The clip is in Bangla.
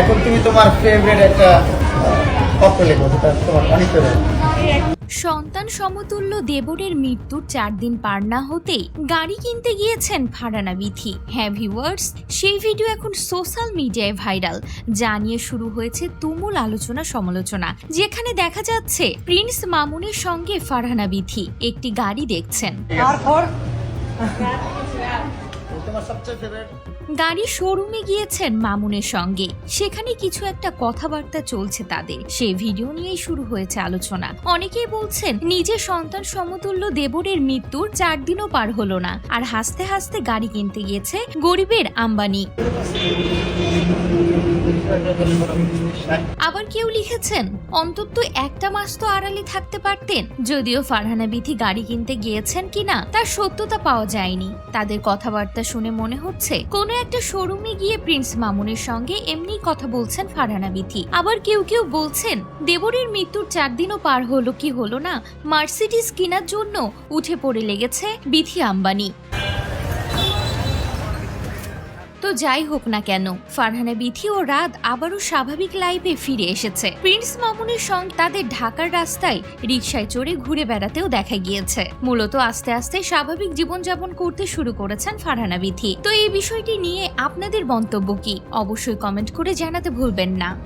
এখন তুমি তোমার ফেভারিট একটা পত্র তোমার অনেক ফেভারিট সন্তান সমতুল্য দেবরের মৃত্যুর চার দিন পার না হতেই গাড়ি কিনতে গিয়েছেন ফারানা বিথি। হ্যাঁ ভিউয়ার্স সেই ভিডিও এখন সোশ্যাল মিডিয়ায় ভাইরাল যা নিয়ে শুরু হয়েছে তুমুল আলোচনা সমালোচনা যেখানে দেখা যাচ্ছে প্রিন্স মামুনের সঙ্গে ফারহানা বিথি একটি গাড়ি দেখছেন। গাড়ি শোরুমে গিয়েছেন মামুনের সঙ্গে। সেখানে কিছু একটা কথাবার্তা চলছে তাদের। সে ভিডিও নিয়েই শুরু হয়েছে আলোচনা। অনেকেই বলছেন, নিজের সন্তান সমতুল্য দেবরের মৃত্যুর চার দিনও পার হলো না। আর হাসতে হাসতে গাড়ি কিনতে গিয়েছে গরিবের আম্বানি। আবার কেউ লিখেছেন, অন্তত একটা মাস তো আড়ালে থাকতে পারতেন। যদিও ফারহানা বিথি গাড়ি কিনতে গিয়েছেন কিনা, তার সত্যতা পাওয়া যায়নি। তাদের কথাবার্তা শুনে মনে হচ্ছে, কোনো একটা শোরুমে গিয়ে প্রিন্স মামুনের সঙ্গে এমনি কথা বলছেন ফারহানা বিথি। আবার কেউ কেউ বলছেন, দেবরের মৃত্যুর চার দিনও পার হলো কি হলো না, মার্সিডিস কেনার জন্য উঠে পড়ে লেগেছে বিথি আম্বানি তো যাই হোক না কেন ফারহানা বিথি ও রাত আবারও স্বাভাবিক লাইফে ফিরে এসেছে। প্রিন্স মামুনের সঙ্গে তাদের ঢাকার রাস্তায় রিকশায় চড়ে ঘুরে বেড়াতেও দেখা গিয়েছে। মূলত আস্তে আস্তে স্বাভাবিক জীবনযাপন করতে শুরু করেছেন ফারহানা বিথি তো এই বিষয়টি নিয়ে আপনাদের মন্তব্য কি? অবশ্যই কমেন্ট করে জানাতে ভুলবেন না।